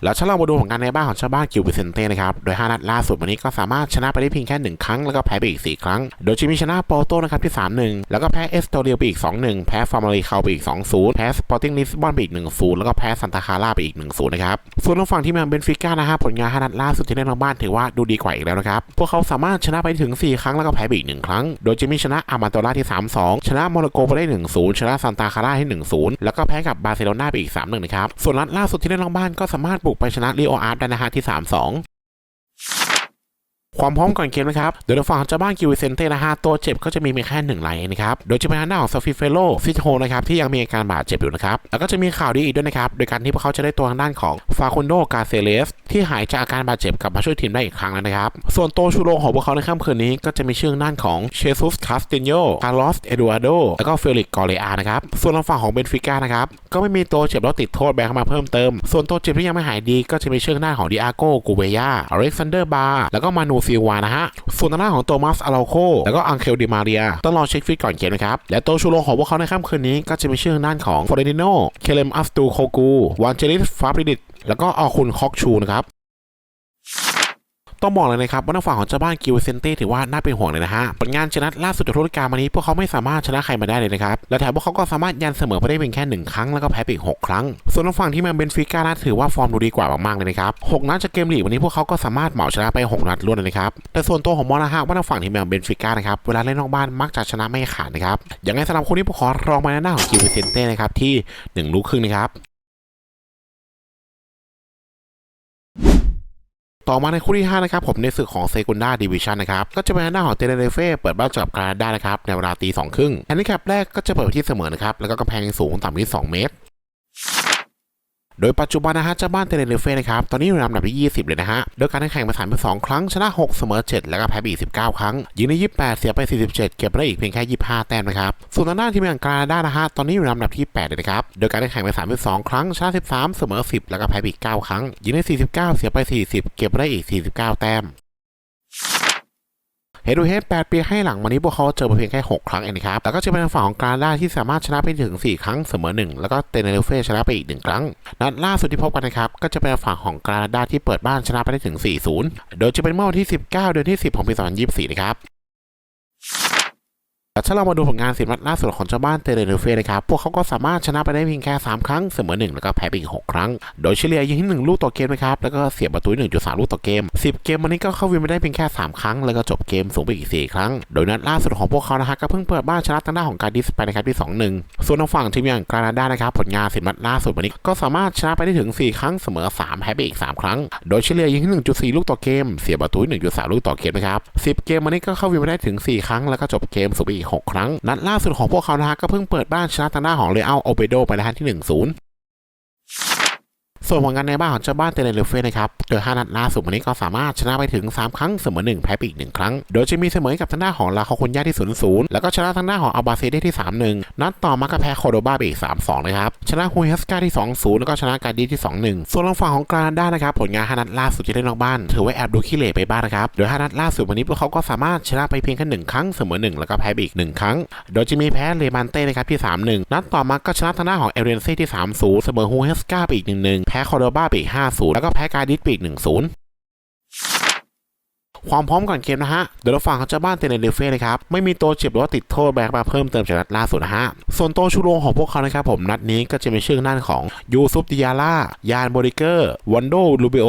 แล้วถ้าเรามาดูผลงานในบ้านของชาวบ้านกิวบิเซนเต้นะครับ โดย 5 นัดล่าสุดวันนี้ก็สามารถชนะไปได้เพียงแค่ 1 ครั้ง แล้วก็แพ้ไปอีก 4 ครั้ง โดยจะมีชนะโปโตนะครับที่ 3-1 แล้วก็แพ้เอสโตเรียไปอีก 2-1 แพ้ฟอร์มาลีคาไปอีก 2-0 แพ้สปอร์ติ้งลิสบอนไปอีก 1-0 แล้วก็แพ้ซันตาคาร่าไปอีก 1-0 นะครับ ส่วนทางฝั่งที่แมนเบนฟิก้านะฮะผลงาน 5 นัดล่าสุดที่เล่นทางบ้านถือว่าดูดีกว่าอีกแล้วนะครับ พวกเขาสามารถชนะไปถึง 4 ครั้งแล้วก็แพ้ไปอีก 1 ครั้ง โดยจะมีชนะอามาโตล่าที่ 3-2 ชนะโมร็อกโกไปได้ 1-0 ชนะซันตาคาร่าให้ 1-0 แล้วก็แพ้กับบาร์เซโลนาไปอีก 3-1 นะครับ ส่วนนัดล่าสุดที่เล่นทางบ้านก็สามารถบุกไปชนะลีโออาร์ตได้นะฮะที่ 3-2 ความพร้อมก่อนเกมนะครับโดยทางฝั่งของเจ้าบ้านกิวเซนเต้นะฮะตัวเจ็บก็จะมีเพียงแค่หนึ่งรายนะครับ โดยจะเป็นทางด้านของซาฟิเฟโลซิโฮนะครับที่ยังมีอาการบาดเจ็บอยู่นะครับ แล้วก็จะมีข่าวดีอีกด้วยนะครับ โดยการที่พวกเขาจะได้ตัวทางด้านของฟาคุนโดกาเซเลสที่หายจากอาการบาดเจ็บกลับมาช่วยทีมได้อีกครั้งแล้วนะครับ ส่วนตัวชูโรงของพวกเขาในค่ำคืนนี้ก็จะมีชื่อด้านของเชซุสคาสตินโยคาร์ลอสเอดูอาโดแล้วก็เฟลิกกอเรอานะครับ ส่วนทางฝั่งของเบนฟิก้านะครับก็ไม่มีตัวเจ็บแล้วติดโทษแบงเข้ามาเพิ่มเติม ส่วนตัวเจ็บที่ยังไม่หายดีก็จะมีชื่อด้านของดิอาโกกูเบยาอเล็กซานเดอร์บาแล้วก็มานูซิลวานะฮะ ส่วนหน้าของโทมัสอาราโคแล้วก็อังเคลดิมาเรียต้องรอเช็คฟิตก่อนเกมนะครับ และตัวชูโรงของพวกเขาในค่ำคืนนี้ก็จะมีชื่อด้านของฟอร์เรนิโน เคเลมอัฟตูโคกู วานเจลิสฟาบริดิตแล้วก็ออคุณคอกชูนะครับ ต้องบอกเลยนะครับว่าทางฝั่งของเจ้าบ้านกิวเซนเต้ถือว่าน่าเป็นห่วงเลยนะฮะผลงานชนะล่าสุดจากฤดูกาลมานี้พวกเขาไม่สามารถชนะใครมาได้เลยนะครับและแถมพวกเขาก็สามารถยันเสมอไปได้เพียงแค่หนึ่งครั้งแล้วก็แพ้ไปอีกหกครั้ง ส่วนทางฝั่งที่แมนเบนฟิก้านะถือว่าฟอร์มดูดีกว่ามากๆเลยนะครับหกนัดจากเกมลีกวันนี้พวกเขาก็สามารถเหมาชนะไปหกนัดรวดเลยนะครับแต่ส่วนตัวของมอนะฮะว่าทางฝั่งที่แมนเบนฟิก้านะครับเวลาเล่นนอกบ้านมักจะชนะไม่ขาดนะครับอย่างไรสำหรับคนนี้ผมขอรองมาในหน้าของกิวเซนเต้นะครับที่หนึ่งลูกครึ่งนะครับ ต่อมาในคู่ที่ 5 นะครับ ผมในศึกของเซกุนดาดิวิชันนะครับ ก็จะเป็นหน้าของเตเนเรเฟ่เปิดบ้านเจอกับกานาดานะครับ ในเวลาตีสองครึ่งแฮนดิแคปแรกก็จะเปิดที่เสมอนะครับ แล้วก็กำแพงสูงต่ำที่ 2 เมตร โดยปัจจุบันนะฮะเจ้าบ้านเตเนเรเฟ่นะครับ ตอนนี้อยู่ในลำดับที่ 20 เลยนะฮะ โดยการแข่งมาสามไป2ครั้ง ชนะ 6 เสมอ 7 แล้วก็แพ้ไปอีก19 ครั้ง ยิงใน28 เสียไป 47 เก็บได้อีกเพียงแค่ 25 แต้มนะครับ ส่วนทางด้านทีมอย่างกานาดานะฮะ ตอนนี้อยู่ในลำดับที่ 8 เลยนะครับ โดยการแข่งมาสามไป2ครั้ง ชนะ 13 เสมอ 10 แล้วก็แพ้ไปอีก9ครั้ง ยิงใน49 เสียไป 40 เก็บได้อีก 49 แต้ม เฮดูเฮด8ปีให้หลังมานี้พวกเขาเจอมาเพียงแค่ 6 ครั้งเองนะครับ แล้วก็จะเป็นฝั่งของกราดาที่สามารถชนะไปถึง 4 ครั้งเสมอ 1 แล้วก็เตเนเรเฟ่ชนะไปอีก 1 ครั้ง นัดล่าสุดที่พบกันนะครับ ก็จะเป็นฝั่งของกราดาที่เปิดบ้านชนะไปได้ถึง 4-0 โดยจะเป็นเมื่อวันที่ 19 เดือนที่ 10 ของปี2024 นะครับ ถ้าเรามาดูผลงานสิบนัดล่าสุดของเจ้าบ้านเตเรเนเฟ่นะครับ พวกเขาก็สามารถชนะไปได้เพียงแค่ 3 ครั้ง เสมอ 1 แล้วก็แพ้ไปอีก 6 ครั้ง โดยเฉลี่ยยิงที่1ลูกต่อเกมนะครับ แล้วก็เสียประตู 1.3 ลูกต่อเกม 10 เกมวันนี้ก็เข้าวินไปได้เพียงแค่ 3 ครั้ง แล้วก็จบเกมสูงไปอีก 4 ครั้ง โดยนัดล่าสุดของพวกเขานะฮะก็เพิ่งเปิดบ้านชนะทางด้านของการดิสไปนะครับที่ 2-1 ส่วนทางฝั่งทีมอย่างกรานาดานะครับผลงานสิบนัดล่าสุดวันนี้ก็สามารถชนะไปได้ถึง 4 ครั้ง เสมอ 3 แพ้ไปอีก 3 ครั้ง โดยเฉลี่ยยิงที่ 1.4 ลูกต่อเกม เสียประตู 1.3 ลูกต่อเกมนะครับ10 เกมวันนี้ก็เข้าวินไปได้ถึง 4 ครั้งแล้วก็จบเกมสูงไปอีก6 ครั้ ง นัดล่าสุดของพวกเขานะฮะก็เพิ่งเปิดบ้านชนะทางหน้าของเลอัลโอเปโดไปนะฮะที่ 1-0 ส่วนผลงานในบ้านของเจ้าบ้านเตเลเรเฟ่นะครับโดย5นัดล่าสุดวันนี้ก็สามารถชนะไปถึง 3 ครั้งเสมอ1แพ้ไปอีก 1 ครั้ง โดยจะมีเสมอกับทางด้านของลาคาคุนย่าที่ 0-0 แล้วก็ชนะทางด้านของอัลบาเซได้ที่ 3-1 นัดต่อมาก็แพ้โคโดบาไปอีก 3-2 นะครับ ชนะฮุยฮัสกาที่ 2-0 แล้วก็ชนะการดีที่ 2-1 ส่วนทางฝั่งของกรานาดานะครับผลงาน5นัดล่าสุดที่ได้นนอกบ้าน ถือว่าแอบดูขี้เหร่ไปบ้างนะครับโดย5นัดล่าสุดวันนี้พวกเขาก็สามารถชนะไปเพียงแค่หนึ่งครั้งเสมอ1แล้วก็แพ้ไปอีก 1 ครั้ง โดยจะมีแพ้เลมันเต้นะครับที่ 3-1 นัดต่อมาก็ชนะทางด้านของเอเรนเซ่ที่ 3-0 เสมอฮูเฮสกาไปอีก 1-1พ้คอร์โดบาไปอีก 5-0 แล้วก็แพ้การดิสไปอีก 1-0 ความพร้อมก่อนเกมนะฮะโดยเราฝั่งของเจ้าบ้านเตเนเรเฟ่นะครับไม่มีตัวเจ็บหรือว่าติดโทษแบกมาเพิ่มเติมจากนัดล่าสุดนะฮะส่วนตัวชูโรงของพวกเขานะครับผมนัดนี้ก็จะมีชื่อด้านของยูซุปติยาล่ายานโบริเกอร์วันโดลูเบโอ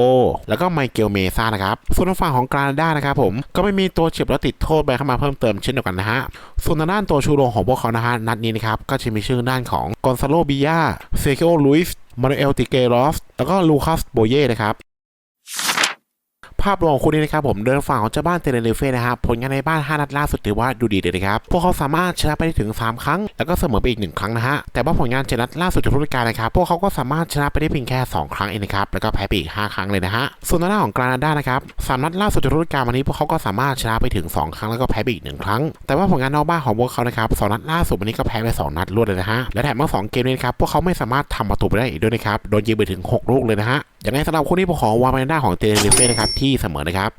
แล้วก็ไมเคิลเมซ่านะครับส่วนทางฝั่งของกรานาดานะครับผมก็ไม่มีตัวเจ็บหรือติดโทษแบกเข้ามาเพิ่มเติมเช่นเดียวกันนะฮะส่วนด้านตัวชูโรงของพวกเขานะฮะนัดนี้นะครับก็จะมีชื่อด้านของกอนซาโลบิยาเซเคิโอลุยส์มานูเอลติเกรอสแล้วก็ลูคัสโบเย่นะครับ ภาพรวมของคู่นี้นะครับผมเดินฝั่งของเจ้าบ้านเตเนเรเฟ่นะครับผลงานในบ้าน 5 นัดล่าสุดถือว่าดูดีเลยนะครับพวกเขาสามารถชนะไปได้ถึง 3 ครั้ง แล้วก็เสมอไปอีก 1 ครั้งนะฮะแต่ว่าผลงานเจ็นัดล่าสุดจากฤดูกาลนะครับพวกเขาก็สามารถชนะไปได้เพียงแค่ 2 ครั้งเองนะครับแล้วก็แพ้ไปอีก 5 ครั้งเลยนะฮะส่วนทางด้าของกรานาดานะครับสามนัดล่าสุดจากฤดูกาลวันนี้พวกเขาก็สามารถชนะไปถึง 2 ครั้งแล้วก็แพ้ไปอีก 1 ครั้ง แต่ว่าผลงานนอกบ้านของพวกเขานะครับสองนัดล่าสุดวันนี้ก็แพ้ไปสองนัดรวดเลยนะฮะและแถมทั้งสองเกมนี้ครับพวกเขาไม่สามารถทำประตูไปได้อีกด้วยนะครับโดนยิงไปถึงหกลูกเลยนะฮะอย่างไรสำหรับคู่นี้ผมขอวางไว้ในหน้าของเตเนเรเฟ่นะครับที่เสมอนะครับ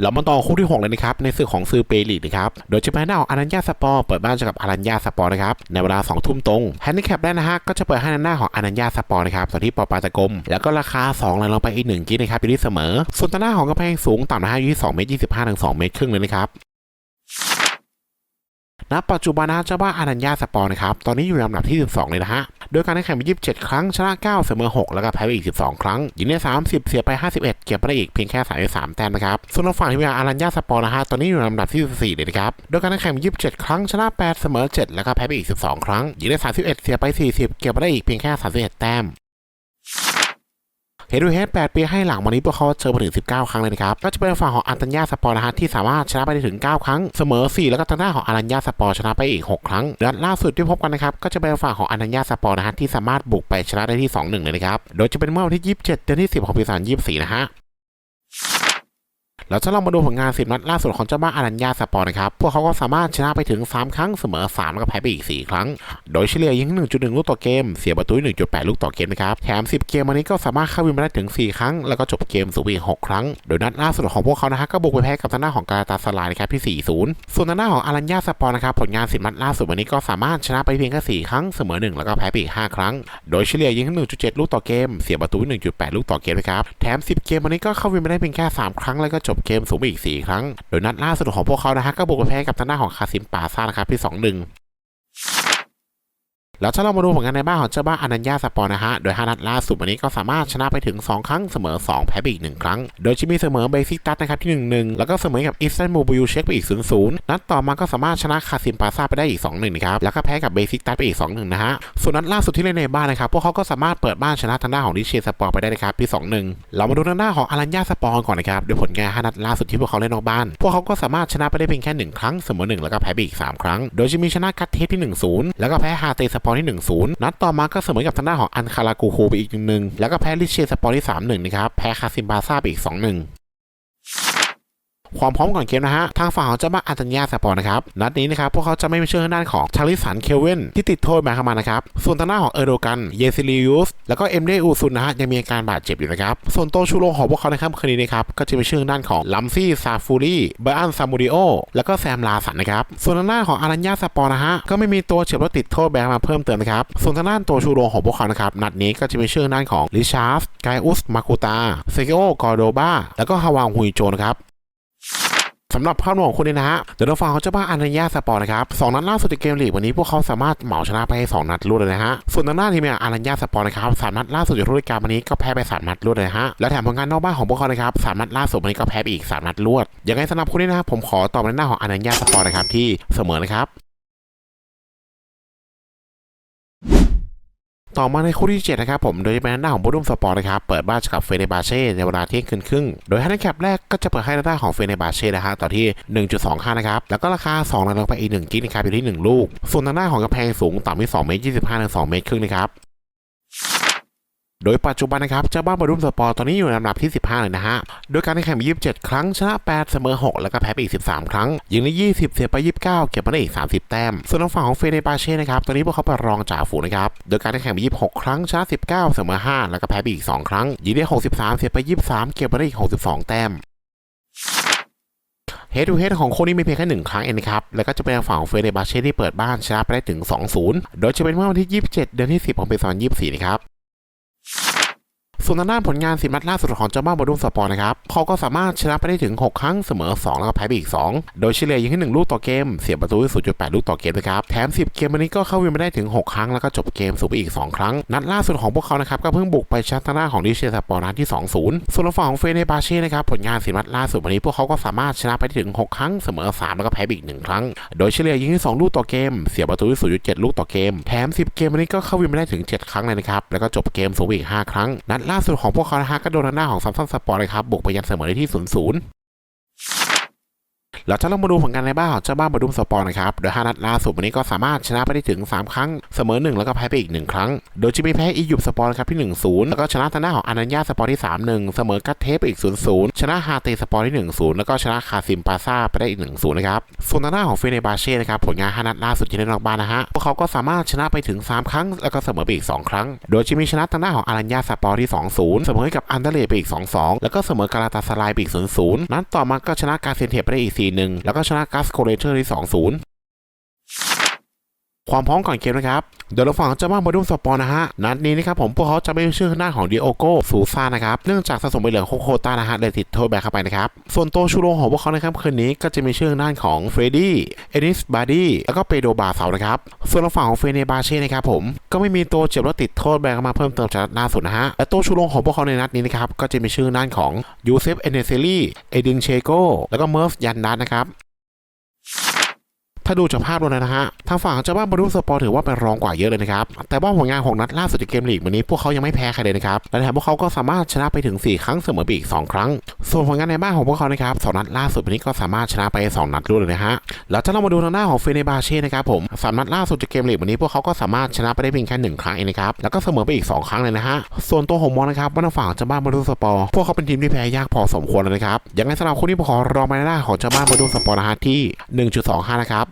เรามาต่อคู่ที่ 6 เลยนะครับในศึกของซื้อเปลีนะครับโดยจะเป็นหน้าของอารัญญาสปอร์เปิดบ้านเจอกับอารัญญาสปอร์นะครับในเวลา2ทุ่มตรงแฮนดิแคปได้นะฮะก็จะเปิดให้หน้าของอารัญญาสปอร์นะครับส่วนที่ปอปาตะกลมแล้วก็ราคา2เลยลงไปอีก1กินะครับอยู่ที่เสมอ ส่วนตางหน้าของกระแพงสูงต่ำนะฮะอยู่ที่2เมตร25ถึง2เมตรครึ่งเลยนะครับ ณปัจจุบันนะเจ้าบ้านอารัญญาสปอร์นะครับ ตอนนี้อยู่ในลำดับที่ 12 เลยนะฮะ โดยการแข่งขันมี27 ครั้ง ชนะ 9 เสมอ 6 แล้วก็แพ้ไปอีก 12 ครั้ง ยิงได้ 30 เสียไป 51 เก็บไปได้อีกเพียงแค่ 33 แต้มนะครับ ส่วนทางฝั่งทีมงานอารัญญาสปอร์นะฮะ ตอนนี้อยู่ในลำดับที่ 14 เลยนะครับ โดยการแข่งขันมี27 ครั้ง ชนะ 8 เสมอ 7 แล้วก็แพ้ไปอีก 12 ครั้ง ยิงได้ 31 เสียไป 40 เก็บไปได้อีกเพียงแค่ 31 แต้ม เฮดูเฮด8ปีให้หลังวันนี้พวกเขาเจอมาถึง 19 ครั้งเลยนะครับก็จะเป็นฝั่งของอันตัญญาสปอร์นะฮะที่สามารถชนะไปได้ถึง 9 ครั้งเสมอ 4 แล้วก็ทางด้านของอารัญญาสปอร์ชนะไปอีก 6 ครั้งและล่าสุดที่พบกันนะครับก็จะเป็นฝั่งของอันตัญญาสปอร์นะฮะที่สามารถบุกไปชนะได้ที่ 2-1 เลยนะครับโดยจะเป็นเมื่อวันที่ 27 เดือนที่ 10 ของปี2024 นะฮะ แล้วถ้าเรามาดูผลงานสิบนัดล่าสุดของเจ้าบ้านอารัญญาสปอร์นะครับ พวกเขาก็สามารถชนะไปถึง 3 ครั้งเสมอ 3 แล้วก็แพ้ไปอีก 4 ครั้ง โดยเฉลี่ยยิง 1.1 ลูกต่อเกม เสียประตู 1.8 ลูกต่อเกมนะครับ แถม 10 เกมวันนี้ก็สามารถเข้าวินมาได้ถึง 4 ครั้ง แล้วก็จบเกมสูงอีก 6 ครั้ง โดยนัดล่าสุดของพวกเขานะฮะก็บุกไปแพ้กับทางด้านของกาตาสลายนะครับที่ 4-0 ส่วนทางด้านของอารัญญาสปอร์นะครับผลงานสิบนัดล่าสุดวันนี้ก็สามารถชนะไปเพียงแค่4ครั้งเสมอ 1 แล้วก็แพ้ไปอีก 5 ครั้ง โดยเฉลี่ยยิง 1.7 ลูกต่อเกม เสียประตู 1.8 ลูกต่อเกมนะครับ แถม 10 เกมวันนี้ก็เข้าวินมาได้เพียงแค่ 3 ครั้งแล้วก็จบเกมสูงไปอีก 4 ครั้ง โดยนัดล่าสุดของพวกเขานะฮะก็บุกไปแพ้กับทางด้านของคาซิมปาซ่านะครับที่ 2-1 แล้วถ้าเรามาดูผลงานในบ้านของเจ้าบ้านอนัญญาสปอร์นะฮะ โดย5นัดล่าสุดวันนี้ก็สามารถชนะไปถึง 2 ครั้งเสมอ 2 แพ้ไปอีก 1 ครั้ง โดยจะมีเสมอเบซิกตัสนะครับที่ 1-1 แล้วก็เสมอกับอิสตันบูลบูเช็คไปอีก 0-0 นัดต่อมาก็สามารถชนะคาซิมปาซาไปได้อีก 2-1 นะครับ แล้วก็แพ้กับเบซิกตัสไปอีก 2-1 นะฮะ ส่วนนัดล่าสุดที่เล่นในบ้านนะครับ พวกเขาก็สามารถเปิดบ้านชนะทางด้านของดิเชสปอร์ไปได้นะครับที่ 2-1 เรามาดูทางด้านของอลัญญาสปอร์ก่อนนะครับโดยผลงาน5นัดล่าสุดที่พวกเขาเล่นนอกบ้าน พวกเขาก็สามารถชนะไปได้เพียงแค่1ครั้งเสมอ1แล้วก็แพ้ไปอีก3ครั้ง โดยจะมีชนะกัตเทสที่1-0แล้วก็แพ้ฮาเตสปอร์ที่ 1-0 นัดต่อมาก็เสมอกับทางด้านของอันคารากูคูไปอีกหนึ่งแล้วก็แพ้ลิเชสปอร์ที่ 3-1 นะครับ แพ้คาซิมบาซาไปอีก 2-1 ความพร้อมก่อนเกมนะฮะ ทางฝั่งของเจ้าบ้านอันตัญญาสปอร์นะครับ นัดนี้นะครับ พวกเขาจะไม่มีเชื่อทางด้านของชาลิสัน เคลเวนที่ติดโทษมาเข้ามานะครับ ส่วนทางด้านของเอโดกัน เยซิลิอุส แล้วก็เอ็มเดอูซุนนะฮะ ยังมีอาการบาดเจ็บอยู่นะครับ ส่วนโตชูโรงของพวกเขาในค่ำคืนนี้นะครับ ก็จะมีชื่อทางด้านของลัมซี่ ซาฟูรีเบอร์อันซามูดิโอ แล้วก็แซมลาสันนะครับ ส่วนทางด้านของอารัญญาสปอร์นะฮะ ก็ไม่มีตัวเจ็บรถติดโทษแบนมาเพิ่มเติมนะครับ ส่วนทางด้านตัวชูโรงของพวกเขานะครับ นัดนี้ก็จะมีชื่อทางด้านของลิชาร์สไกอุส มาคูตาเซเกโกโดบาแล้วก็ฮาวางฮุยโจนะครับ สำหรับภาพรวมของคุณเนี่ยนะฮะเดี๋ยวเราฟังเขาจะบ้าอานัญญาสปอร์นะครับสองนัดล่าสุดในเกมลีกวันนี้พวกเขาสามารถเหมาชนะไปสองนัดรวดเลยนะฮะส่วนทางด้านทีมงานอานันญาสปอร์นะครับสามนัดล่าสุดในฤดูกาลวันนี้ก็แพ้ไปสามนัดรวดเลยฮะและแถมผลงานนอกบ้านของพวกเขานะครับสามนัดล่าสุดวันนี้ก็แพ้ไปอีกสามนัดรวดยังไงสำหรับคุณเนี่ยนะครับผมขอตอบในหน้าของอานัญญาสปอร์นะครับที่เสมอนะครับ ต่อมาในคู่ที่7นะครับผมโดยจะเป็นหน้าของบูดุมสปอร์ตนะครับเปิดบ้านกับเฟเนบาเช่ในเวลาเที่ยงคืนครึ่ง โดยให้ในแคปแรกก็จะเปิดให้หน้าของเฟเนบาเช่นะฮะต่อที่ 1.25 นะครับ แล้วก็ราคา2ลงไปอีก1กิ๊กนะครับอยู่ที่ 1 ลูก ส่วนทางหน้าของกระแพงสูงต่ำที่2เมตร25ถึง2เมตรครึ่งนะครับ โดยปัจจุบันนะครับเจ้าบ้านบอลรุ่มสปอร์ตอนนี้อยู่ในลำดับที่ 15 เลยนะฮะ โดยการแข่งขันมี27 ครั้งชนะ 8 เสมอ 6 แล้วก็แพ้ไปอีก 13 ครั้ง ยิงได้ 20 เสียไป 29 เก็บมาได้อีก 30 แต้ม ส่วนทางฝั่งของเฟเนบาเช่นะครับ ตอนนี้พวกเขาเป็นรองจ่าฝูงนะครับ โดยการแข่งขันมี26 ครั้งชนะ 19 เสมอ 5 แล้วก็แพ้ไปอีก 2 ครั้ง ยิงได้ 63 เสียไป 23 เก็บมาได้อีก 62 แต้มเฮดทูเฮดของคู่นี้มีเพียงแค่หนึ่งครั้งเองนะครับ แล้วก็จะเป็นฝั่งของเฟเนบาเช่ที่เปิดบ้านชนะไปได้ถึง 2-0 โดยจะเป็นเมื่อวันที่ 27 เดือนที่ 10 ของปี2024 นะครับ ส่วนทางด้านผลงานสิบนัดล่าสุดของเจ้าบ้านบอลลูนสปอร์นะครับเขาก็สามารถชนะไปได้ถึง 6 ครั้งเสมอ 2 แล้วก็แพ้ไปอีก 2 โดยเฉลี่ยยิงให้ 1 ลูกต่อเกม เสียประตูที่0.8 ลูกต่อเกมนะครับ แถม 10 เกมวันนี้ก็เข้าวินมาได้ถึง 6 ครั้งแล้วก็จบเกมสูงไปอีก 2 ครั้ง นัดล่าสุดของพวกเขานะครับก็เพิ่งบุกไปชนะทางด้านของดิเชสปอร์นัดที่ 2-0 ส่วนฝั่งของเฟเนบาเช่นะครับผลงานสิบนัดล่าสุดวันนี้พวกเขาก็สามารถชนะไปได้ถึง 6 ครั้งเสมอ 3 แล้วก็แพ้ไปอีก 1 ครั้ง โดยเฉลี่ยยิงที่2ลูกต่อเกม เสียประตูที่0.7 ลูกต่อเกม แถม 10 เกมวันนี้ก็เข้าวินมาได้ถึง 7 ครั้งเลยนะครับแล้วก็จบเกมสูงไปอีก 5 ครั้งนัดล่าสุดของพวกเขานะฮะก็โดนทางด้าของซัมซุงสปอร์ตเลยครับบุกไปยันเสมอได้ที่ 0-0 เราจะลองมาดูผลงานในบ้านของเจ้าบ้านบดุมสปอร์นะครับ โดย5นัดล่าสุดวันนี้ก็สามารถชนะไปได้ถึง 3 ครั้ง เสมอ 1 แล้วก็แพ้ไปอีก 1 ครั้ง โดยจะมีแพ้อียิปต์สปอร์ครับที่ 1-0 แล้วก็ชนะทางด้านของอนัญญาสปอร์ที่ 3-1 เสมอกัตเทปไปอีก 0-0 ชนะฮาเตสปอร์ที่ 1-0 แล้วก็ชนะคาซิมปาซาไปได้อีก 1-0 นะครับ ส่วนทางด้านของเฟเนบาเช่นะครับผลงาน5นัดล่าสุดที่เล่นนอกบ้านนะฮะ พวกเขาก็สามารถชนะไปถึง 3 ครั้ง แล้วก็เสมอไปอีก 2 ครั้ง โดยจะมีชนะทางด้านของอารัญญาสปอร์ที่ 2-0 เสมอกับอันเดเลไปอีก 2-2 แล้วก็เสมอกาลาตาสลายไปอีก 0-0 นัดต่อมาก็ชนะกาเซนเทปไปได้อีก4 4-1แล้วก็ชนะกัสโคเลเชอร์ที่2-0 ความพร้อมก่อนเกมนะครับเดี๋ยวเราฝั่งเจ้าบ้านบอดุมสปอร์นะฮะ นัดนี้นะครับผมพวกเขาจะไม่มีชื่อหน้าของดิโอโกซูซานะครับ เนื่องจากสะสมใบเหลืองโคตานะฮะเลยติดโทษแบนเข้าไปนะครับ ส่วนโตชูโรของพวกเขาในค่ำคืนนี้ก็จะมีชื่อหน้าของเฟรดดี้ เอนิสบาร์ดี้ แล้วก็เปโดบาเซานะครับ ส่วนทาฝั่งของเฟเนบาเช่นะครับผม ก็ไม่มีตัวเจ็บและติดโทษแบนเข้ามาเพิ่มเติมจากนัดล่าสุดนะฮะ และโตชูโรของพวกเขาในนัดนี้นะครับ ก็จะมีชื่อหน้าของยูเซฟ เอเนเซลี่ เอดินเชโก แล้วก็เมิร์ฟยันดัสนะครับ ถ้าดูจากภาพรวมเลยนะฮะทางฝั่งเจ้าบ้านบอลลูสปอร์ถือว่าเป็นรองกว่าเยอะเลยนะครับแต่ว่าผลงานของนัดล่าสุดในเกมลีกวันนี้พวกเขายังไม่แพ้ใครเลยนะครับและแถมพวกเขาก็สามารถชนะไปถึง 4 ครั้งเสมอไปอีก 2 ครั้ง ส่วนผลงานในบ้านของพวกเขานะครับสองนัดล่าสุดวันนี้ก็สามารถชนะไป 2 นัดรวดเลยนะฮะแล้วถ้าเรามาดูทางหน้าของเฟเนบาเช่นะครับผมสามนัดล่าสุดจากเกมลีกวันนี้พวกเขาก็สามารถชนะไปได้เพียงแค่หนึ่งครั้งเองนะครับแล้วก็เสมอไปอีก 2 ครั้งเลยนะฮะส่วนตัวผมมองนะครับว่าทางฝั่งเจ้าบ้านบอลลูสปอร์พวกเขาเป็นทีมที่แพ้ยากพอสมควรเลยนะครับยังไงสำหรับคู่นี้ผมขอรอมาในหน้าของเจ้าบ้านบอลลูสปอร์นะฮะที่ 1.25 นะครับ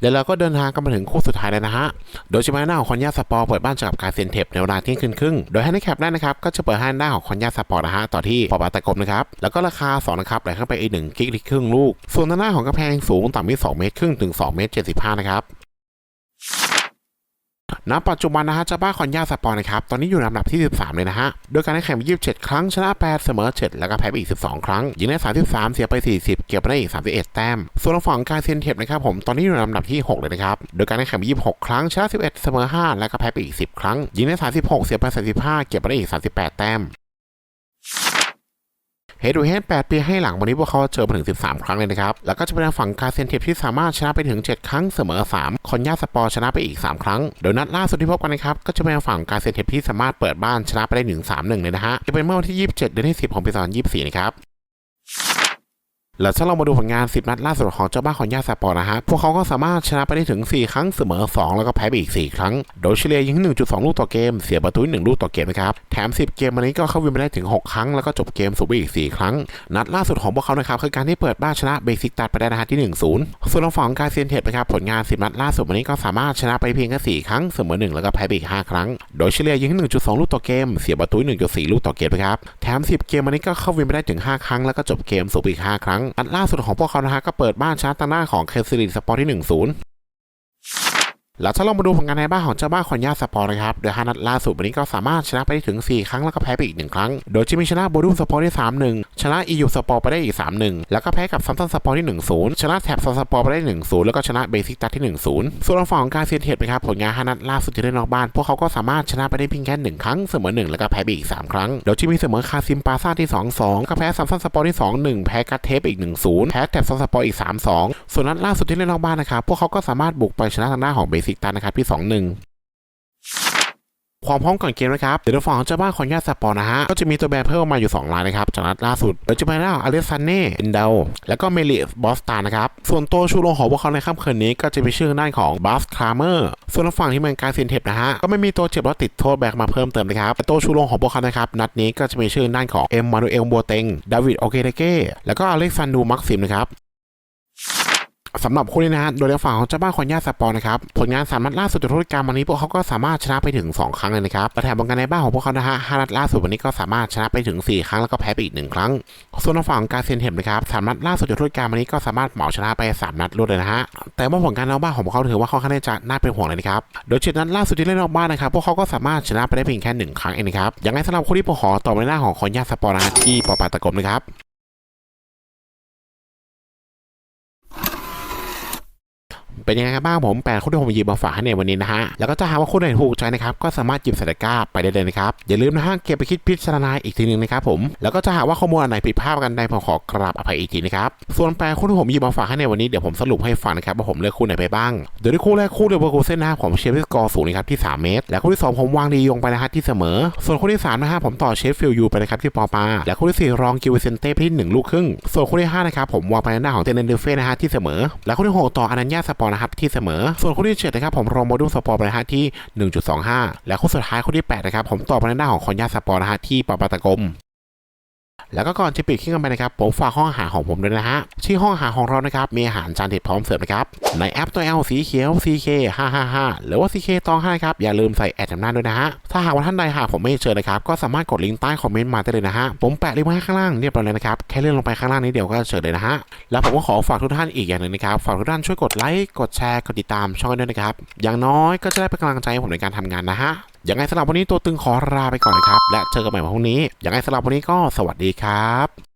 เดี๋ยวเราก็เดินทางกันมาถึงคู่สุดท้ายแล้วนะฮะ โดยชิมาะหน้าของคอนยาสปอร์เปิดบ้านเจอกับกาเซนเทปในเวลาเที่ยงคืนครึ่ง โดยให้ในแคปแรกนะครับ ก็จะเปิดให้หน้าของคอนยาสปอร์นะฮะ ต่อที่ปอบาตะกรมนะครับ แล้วก็ราคา 2 นะครับไหลขึ้นไปอีกหนึ่งกิกลิครึ่งลูก ส่วนหน้าของกระแพงสูงต่ำที่ 2 เมตรครึ่งถึง 2 เมตร 75 นะครับ ณปัจจุบันนะฮะเจ้าบ้าคอนยาสปอร์นะครับ ตอนนี้อยู่ในอันดับที่ 13 เลยนะฮะ โดยการแข่งไป27 ครั้ง ชนะ 8 เสมอ 7 แล้วก็แพ้ไปอีก 12 ครั้ง ยิงได้ 33 เสียไป 40 เก็บไปได้อีก 31 แต้ม ส่วนฝั่งการเซนเทปนะครับผม ตอนนี้อยู่ในอันดับที่ 6 เลยนะครับ โดยการแข่งไป26 ครั้ง ชนะ 11 เสมอ 5 แล้วก็แพ้ไปอีก 10 ครั้ง ยิงได้ 36 เสียไป 35 เก็บไปได้อีก 38 แต้ม เฮดูเฮด8ปีให้หลังวันนี้พวกเขาเจอมาถึง 13 ครั้งเลยนะครับ แล้วก็จะเป็นฝั่งคาเซนเทปที่สามารถชนะไปถึง 7 ครั้งเสมอ 3 คอนยาสปอร์ชนะไปอีก 3 ครั้ง โดยนัดล่าสุดที่พบกันนะครับ ก็จะเป็นฝั่งคาเซนเทปที่สามารถเปิดบ้านชนะไปได้ถึง3-1 เลยนะฮะ จะเป็นเมื่อวันที่ 27 เดือนที่ 10 ของปี2024 นะครับ แล้วถ้าเรามาดูผลงาน 10 นัดล่าสุดของเจ้าบ้านของยาสปอร์นะฮะ พวกเขาก็สามารถชนะไปได้ถึง 4 ครั้งเสมอ 2 แล้วก็แพ้ไปอีก 4 ครั้ง โดยเฉลี่ยยิง 1.2 ลูกต่อเกม เสียประตู 1 ลูกต่อเกมนะครับ แถม 10 เกมวันนี้ก็เข้าวินไปได้ถึง 6 ครั้ง แล้วก็จบเกมสูบไปอีก 4 ครั้ง นัดล่าสุดของพวกเขานะครับคือการที่เปิดบ้านชนะเบสิกตัดไปได้นะฮะที่ 1-0 ส่วนทางฝั่งของการเซียนเทปนะครับผลงาน 10 นัดล่าสุดวันนี้ก็สามารถชนะไปเพียงแค่4ครั้งเสมอ 1 แล้วก็แพ้ไปอีก 5 ครั้ง โดยเฉลี่ยยิง 1.2 ลูกต่อเกม เสียประตู 1.4 ลูกต่อเกมนะครับ แถม 10 เกมวันนี้ก็เข้าวินไปได้ถึง 5 ครั้งแล้วก็จบเกมสูบอีก 5 ครั้งนัดล่าสุดของพวกเขานะฮะก็เปิดบ้านชาร์ตางหน้าของเคสซิลิสปอร์ที่1-0 แล้วถ้าเรามาดูผลงานในบ้านของเจ้าบ้านคอนยาสปอร์นะครับโดยฮานัดล่าสุดวันนี้ก็สามารถชนะไปได้ถึง 4 ครั้งแล้วก็แพ้ไปอีก 1 ครั้ง โดยจะมีชนะโบดูสปอร์ได้ 3-1 ชนะอียูสปอร์ไปได้อีก 3-1 แล้วก็แพ้กับซัมตันสปอร์ที่ 1-0 ชนะแท็บซัมสปอร์ไปได้ 1-0 แล้วก็ชนะเบสิกตัดที่ 1-0 ส่วนทางฝั่งของการเซียนเทปนะครับผลงานฮานัดล่าสุดที่ได้นอกบ้าน พวกเขาก็สามารถชนะไปได้เพียงแค่1ครั้งเสมอ1แล้วก็แพ้ไปอีก 3 ครั้ง โดยจะมีเสมอคาซิมปาซ่าที่ 2-2 ก็แพ้ซัมตันสปอร์ที่ 2-1 แพ้กัตเทปอีก 1-0 แพ้แท็บซัมสปอร์อีก 3-2 ส่วนนัดล่าสุดที่เล่นอกบ้านนะครับพวกเขาก็สามารถบุกไปชนะทางหน้าของเบสิกตันนะครับที่ 2-1ความพร้อมก่อนเกมนะครับ เดี๋ยวฝั่งของเจ้าบ้านคอนยาสปอร์นะฮะ ก็จะมีตัวแบรเพิ่มมาอยู่ 2 รายนะครับ จากนัดล่าสุดโดยจะเป็นหน้าอเลซันเน่เอนเดลแล้วก็เมลิสบอสตานะครับ ส่วนตัวชูโรงของพวกเขาในค่ำคืนนี้ก็จะมีชื่อด้านของบัสคลาเมอร์ส่วนทางฝั่งที่เป็นการเซนเทปนะฮะ ก็ไม่มีตัวเจ็บและติดโทษแบกมาเพิ่มเติมนะครับแต่ตัวชูโรงของพวกเขานะครับ นัดนี้ก็จะมีชื่อด้านของเอ็มมานูเอลบัวเต็งดาวิดโอเกเดเก้แล้วก็อเล็กซานดูมักซิมนะครับ สำหรับคู่นี้นะฮะโดยในฝั่งของเจ้าบ้านคอนยาสปอร์นะครับ ผลงานสามนัดล่าสุดจากธุรกรรมวันนี้พวกเขาก็สามารถชนะไปถึง 2 ครั้งเลยนะครับและแถมผลงานในบ้านของพวกเขานะฮะห้านัดล่าสุดวันนี้ก็สามารถชนะไปถึง 4 ครั้งแล้วก็แพ้ไปอีก1ครั้ง ส่วนในฝั่งการเซนเทมนะครับสามนัดล่าสุดจากธุรกรรมวันนี้ก็สามารถเหมาชนะไป 3 นัดรวดเลยนะฮะ แต่ว่าผลงานนอกบ้านของพวกเขาถือว่าค่อนข้างจะน่าเป็นห่วงเลยนะครับ โดยเจ็ดนัดล่าสุดที่เล่นนอกบ้านนะครับ พวกเขาก็สามารถชนะไปได้เพียงแค่หนึ่งครั้งเองนะครับ อยังไงสำหรับคู่ที่ผมขอต่อในหน้าของคอนยาสปอร์นะฮะที่ปอปาตะกมนะครับ เป็นยังไงกันบ้างผมแปดคู่ที่ผมหยิบมาฝากให้ในวันนี้นะฮะแล้วก็ถ้าหาว่าคู่ไหนถูกใจนะครับก็สามารถหยิบใส่ตะกร้าไปได้เลยนะครับอย่าลืมนะฮะเก็บไปคิดพิจารณาอีกทีหนึงนะครับผมแล้วก็จะหาว่าข้อมูลอันไหนผิดพลาดกันใดผมขอกราบอภัยอีกทีนะครับส่วนแปดคู่ที่ผมหยิบมาฝากให้ในวันนี้เดี๋ยวผมสรุปให้ฟังนะครับว่าผมเลือกคู่ไหนไปบ้างโดยที่คู่แรกคู่เดยวเบอร์กูเซ่นนะครับผมเชฟที่สกอร์สูงนะครับที่ 3 เมตร และคู่ที่ 2 ผมวางดียงไปนะฮะที่เสมอ ส่วนคู่ที่3นะฮะผมต่อเชฟฟิลยูไปนะครับที่ปอปาและคู่ที่สี่รองกิวเซนเต้ไปที่หนึ่งลูกครึ่งส่วนคู่ที่ห้านะครับผมวางไปในหน้าของเตนเนเดเฟ่นะฮะที่เสมอ และคู่ที่หกต่ออนัญญาสปอร์นะครับที่เสมอ ส่วนคู่ที่เจ็ดนะครับผมรองโมดูลสปอร์นะฮะที่ 1.25 และคู่สุดท้ายคู่ที่8นะครับผมต่อไปในหน้าของคอนยาสปอร์นะฮะที่ปาปาตะกม แล้วก็ก่อนจะปิดคลิปกันไปนะครับผมฝากห้องอาหารของผมด้วยนะฮะที่ห้องอาหารของเรานะครับมีอาหารจานเด็ดพร้อมเสิร์ฟนะครับในแอปตัว L สีเขียว CK 555หรือว่า CK ตอง5ครับอย่าลืมใส่แอดจำหน้าด้วยนะฮะถ้าหากว่าท่านใดหาผมไม่เจอนะครับก็สามารถกดลิงก์ใต้คอมเมนต์มาได้เลยนะฮะผมแปะลิงก์ไว้ให้ข้างล่างเรียบร้อยเลยนะครับแค่เลื่อนลงไปข้างล่างนี้เดียวก็เจอเลยนะฮะแล้วผมก็ขอฝากทุกท่านอีกอย่างหนึ่งนะครับฝากทุกท่านช่วยกดไลค์กดแชร์กดติดตามช่องด้วยนะครับอย่างน้อยก็จะได้เป็นกำลังใจให้ผมในการทำงานนะฮะยังไงสำหรับวันนี้ตัวตึงขอลาไปก่อนนะครับ และเจอกันใหม่วันพรุ่งนี้ยังไงสำหรับวันนี้ก็สวัสดีครับ